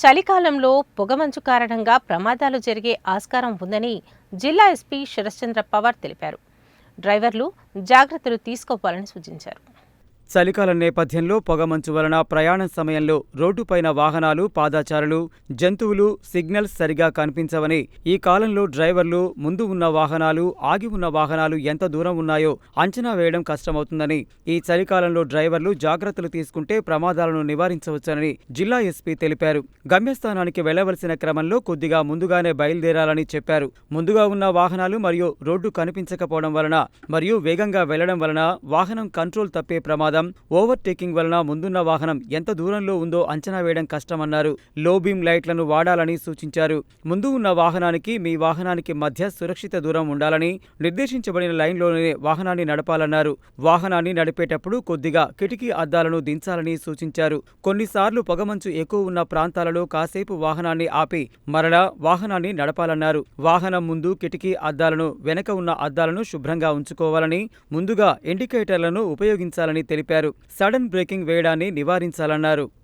చలికాలంలో పొగమంచు కారణంగా ప్రమాదాలు జరిగే ఆస్కారం ఉందని జిల్లా ఎస్పీ శరశ్చంద్ర పవార్ తెలిపారు. డ్రైవర్లు జాగ్రత్తలు తీసుకోవాలని సూచించారు. చలికాలం నేపథ్యంలో పొగమంచు వలన ప్రయాణ సమయంలో రోడ్డుపైన వాహనాలు పాదాచారులు జంతువులు సిగ్నల్స్ సరిగా కనిపించవని ఈ కాలంలో డ్రైవర్లు ముందు ఉన్న వాహనాలు ఆగి ఉన్న వాహనాలు ఎంత దూరం ఉన్నాయో అంచనా వేయడం కష్టమవుతుందని ఈ చలికాలంలో డ్రైవర్లు జాగ్రత్తలు తీసుకుంటే ప్రమాదాలను నివారించవచ్చని జిల్లా ఎస్పీ తెలిపారు. గమ్యస్థానానికి వెళ్ళవలసిన క్రమంలో కొద్దిగా ముందుగానే బయలుదేరాలని చెప్పారు. ముందుగా ఉన్న వాహనాలు మరియు రోడ్డు కనిపించకపోవడం వలన మరియు వేగంగా వెళ్ళడం వలన వాహనం కంట్రోల్ తప్పే ప్రమాదం ఓవర్టేకింగ్ వలన ముందున్న వాహనం ఎంత దూరంలో ఉందో అంచనా వేయడం కష్టమన్నారు. లో బీమ్ లైట్లను వాడాలని సూచించారు. ముందు ఉన్న వాహనానికి మీ వాహనానికి మధ్య సురక్షిత దూరం ఉండాలని నిర్దేశించబడిన లైన్లోనే వాహనాన్ని నడపాలన్నారు. వాహనాన్ని నడిపేటప్పుడు కొద్దిగా కిటికీ అద్దాలను దించాలని సూచించారు. కొన్నిసార్లు పొగమంచు ఎక్కువ ఉన్న ప్రాంతాలలో కాసేపు వాహనాన్ని ఆపి మరలా వాహనాన్ని నడపాలన్నారు. వాహనం ముందు కిటికీ అద్దాలను వెనక ఉన్న అద్దాలను శుభ్రంగా ఉంచుకోవాలని ముందుగా ఇండికేటర్లను ఉపయోగించాలని తెలిపారు. సడన్ బ్రేకింగ్ వేయడాన్ని నివారించాలన్నారు.